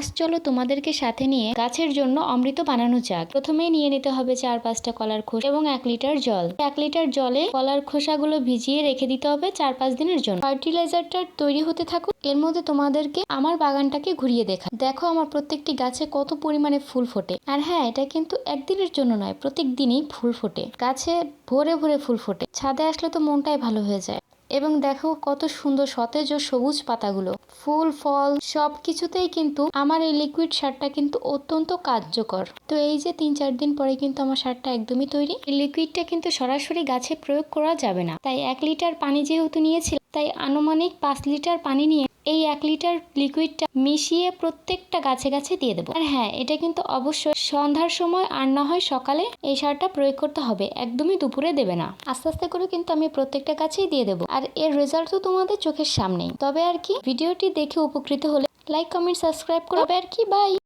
আজ চলো তোমাদেরকে সাথে নিয়ে গাছের জন্য অমৃত বানানো যাক। প্রথমেই নিয়ে নিতে হবে চার পাঁচটা কলার খোসা এবং এক লিটার জল। এক লিটার জলে কলার খোসাগুলো ভিজিয়ে রেখে দিতে হবে চার পাঁচ দিনের জন্য। ফার্টিলাইজারটা তৈরি হতে থাকুক। এর মধ্যে তোমাদেরকে আমার বাগানটাকে ঘুরিয়ে দেখা। দেখো আমার প্রত্যেকটি গাছে কত পরিমাণে ফুল ফোটে। আর হ্যাঁ এটা কিন্তু একদিনের জন্য নয়, প্রত্যেক দিনই ফুল ফোটে। গাছে ভরে ভরে ফুল ফোটে। ছাদে আসলে তো মনটাই ভালো হয়ে যায়। এবং দেখো কত সুন্দর সতেজ ও সবুজ পাতাগুলো। ফুল, ফল সব কিছুতেই কিন্তু আমার এই লিকুইড সারটা কিন্তু অত্যন্ত কার্যকর। তো এই যে তিন চার দিন পরে কিন্তু আমার সারটা একদমই তৈরি। এই লিকুইডটা কিন্তু সরাসরি গাছে প্রয়োগ করা যাবে না। তাই এক লিটার পানি যেহেতু নিয়েছিল তাই আনুমানিক পাঁচ লিটার পানি নিয়ে এই এক লিটার লিকুইডটা মিশিয়ে প্রত্যেকটা গাছে গাছে দিয়ে দেবো। আর হ্যাঁ এটা কিন্তু অবশ্যই সন্ধ্যার সময় আর না হয় সকালে এই সারটা প্রয়োগ করতে হবে, একদমই দুপুরে দেবে না। আস্তে আস্তে করে কিন্তু আমি প্রত্যেকটা গাছেই দিয়ে দেবো। আর এর রেজাল্ট তো তোমাদের চোখের সামনেই। তবে আর কি, ভিডিওটি দেখে উপকৃত হলে লাইক কমেন্ট সাবস্ক্রাইব করবে আর কি বাই